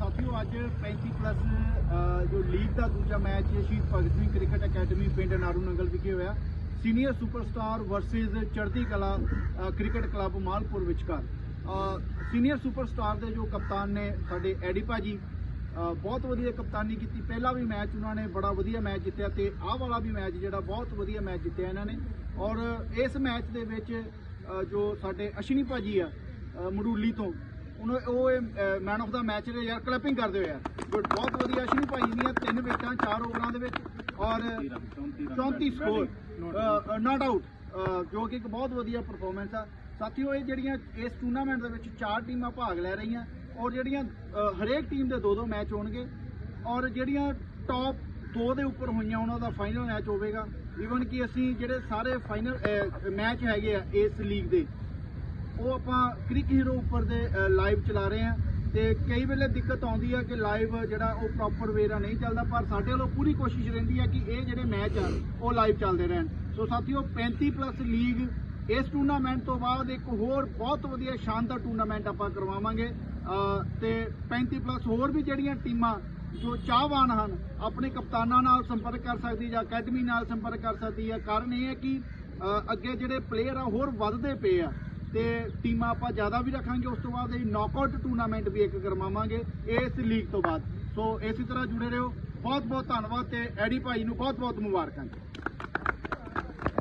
ਸਾਥੀਓ ਅੱਜ 35 ਪਲੱਸ ਜੋ ਲੀਗ ਦਾ ਦੂਜਾ ਮੈਚ ਸ਼ਹੀਦ ਭਗਤ ਸਿੰਘ ਕ੍ਰਿਕਟ ਅਕੈਡਮੀ ਪਿੰਡ ਨਾਰੂ ਨੰਗਲ ਵਿਖੇ ਹੋਇਆ। ਸੀਨੀਅਰ ਸੁਪਰਸਟਾਰ ਵਰਸਸ ਚੜ੍ਹਦੀ ਕਲਾ ਕ੍ਰਿਕਟ ਕਲੱਬ ਮਾਲਪੁਰ ਵਿਚਕਾਰ। ਸੀਨੀਅਰ ਸੁਪਰਸਟਾਰ ਦੇ ਜੋ ਕਪਤਾਨ ਨੇ ਸਾਡੇ ਐਡੀ ਭਾਜੀ ਅ, ਬਹੁਤ ਵਧੀਆ ਕਪਤਾਨੀ ਕੀਤੀ। ਪਹਿਲਾ ਵੀ ਮੈਚ ਉਹਨਾਂ ਨੇ ਬੜਾ ਵਧੀਆ ਮੈਚ ਜਿੱਤਿਆ ਤੇ ਆਹ ਵਾਲਾ ਵੀ ਮੈਚ ਜਿਹੜਾ ਬਹੁਤ ਵਧੀਆ ਮੈਚ ਜਿੱਤਿਆ ਇਹਨਾਂ ਨੇ। ਔਰ ਇਸ ਮੈਚ ਦੇ ਵਿੱਚ ਜੋ ਸਾਡੇ ਅਸ਼ਨੀ ਭਾਜੀ ਆ ਅ, ਮੜੂਲੀ ਤੋਂ ਉਹਨੂੰ ਉਹ ਮੈਨ ਆਫ ਦਾ ਮੈਚ ਨੇ ਯਾਰ ਕਲੈਪਿੰਗ ਕਰਦੇ ਹੋਏ ਯਾਰ। ਬਹੁਤ ਵਧੀਆ ਅਸ਼ਨੀ ਭਾਈ ਦੀਆਂ ਤਿੰਨ ਵਿਕਟਾਂ, ਚਾਰ ਓਵਰਾਂ ਦੇ ਵਿੱਚ ਔਰ 34 ਸਕੋਰ। ਨਾਟ ਆਊਟ ਜੋ ਕਿ ਇੱਕ ਬਹੁਤ ਵਧੀਆ ਪਰਫਾਰਮੈਂਸ ਆ। ਸਾਥੀਓ, ਇਹ ਜਿਹੜੀਆਂ ਇਸ ਟੂਰਨਾਮੈਂਟ ਦੇ ਵਿੱਚ ਚਾਰ ਟੀਮਾਂ ਭਾਗ ਲੈ ਰਹੀਆਂ ਔਰ ਜਿਹੜੀਆਂ ਹਰੇਕ ਟੀਮ ਦੇ ਦੋ ਦੋ ਮੈਚ ਹੋਣਗੇ ਔਰ ਜਿਹੜੀਆਂ ਟੌਪ ਦੋ ਦੇ ਉੱਪਰ ਹੋਈਆਂ ਉਹਨਾਂ ਦਾ ਫਾਈਨਲ ਮੈਚ ਹੋਵੇਗਾ। ਈਵਨ ਕਿ ਅਸੀਂ ਜਿਹੜੇ ਸਾਰੇ ਫਾਈਨਲ ਮੈਚ ਹੈਗੇ ਆ ਇਸ ਲੀਗ ਦੇ। ਉਹ ਆਪਾਂ ਕ੍ਰਿਕ ਹੀਰੋ ਉੱਪਰ ਦੇ ਲਾਈਵ ਚਲਾ ਰਹੇ ਆ ਤੇ ਕਈ ਵੇਲੇ ਦਿੱਕਤ ਆਉਂਦੀ ਆ ਕਿ ਲਾਈਵ ਜਿਹੜਾ ਉਹ ਪ੍ਰੋਪਰ ਵੇ ਨਾਲ ਨਹੀਂ ਚੱਲਦਾ, ਪਰ ਸਾਡੇ ਵੱਲੋਂ ਪੂਰੀ ਕੋਸ਼ਿਸ਼ ਰਹਿੰਦੀ ਆ ਕਿ ਇਹ ਜਿਹੜੇ ਮੈਚ ਆ, ਉਹ ਲਾਈਵ ਚੱਲਦੇ ਰਹਿਣ। ਸੋ ਸਾਥੀਓ 35 ਪਲੱਸ ਲੀਗ ਇਸ ਟੂਰਨਾਮੈਂਟ ਤੋਂ ਬਾਅਦ ਇੱਕ ਹੋਰ ਬਹੁਤ ਵਧੀਆ ਸ਼ਾਨਦਾਰ ਟੂਰਨਾਮੈਂਟ ਆਪਾਂ ਕਰਵਾਵਾਂਗੇ। ਅਹ ਤੇ 35 ਪਲੱਸ ਹੋਰ ਵੀ ਜਿਹੜੀਆਂ ਟੀਮਾਂ ਜੋ ਚਾਹਵਾਨ ਹਨ, ਆਪਣੇ ਕਪਤਾਨਾਂ ਨਾਲ ਸੰਪਰਕ ਕਰ ਸਕਦੀ ਜਾਂ ਅਕੈਡਮੀ ਨਾਲ ਸੰਪਰਕ ਕਰ ਸਕਦੀ ਹੈ ਕਾਰਨ ਇਹ ਹੈ ਕਿ ਅੱਗੇ ਜਿਹੜੇ ਪਲੇਅਰ ਆ, ਹੋਰ ਵੱਧਦੇ ਪਏ ਆ। ਤੇ ਟੀਮਾਂ ਆਪਾਂ ਜ਼ਿਆਦਾ ਵੀ ਰੱਖਾਂਗੇ, ਉਸ ਤੋਂ ਬਾਅਦ ਇਹ ਨੌਕਆਊਟ ਟੂਰਨਾਮੈਂਟ ਵੀ ਇੱਕ ਕਰਵਾਵਾਂਗੇ, ਇਸ ਲੀਗ ਤੋਂ ਬਾਅਦ। ਸੋ ਇਸੇ ਤਰ੍ਹਾਂ ਜੁੜੇ ਰਹੋ। ਬਹੁਤ ਬਹੁਤ ਧੰਨਵਾਦ ਤੇ ਐਡੀ ਭਾਈ ਨੂੰ ਬਹੁਤ ਬਹੁਤ ਮੁਬਾਰਕਾਂ ਜੀ।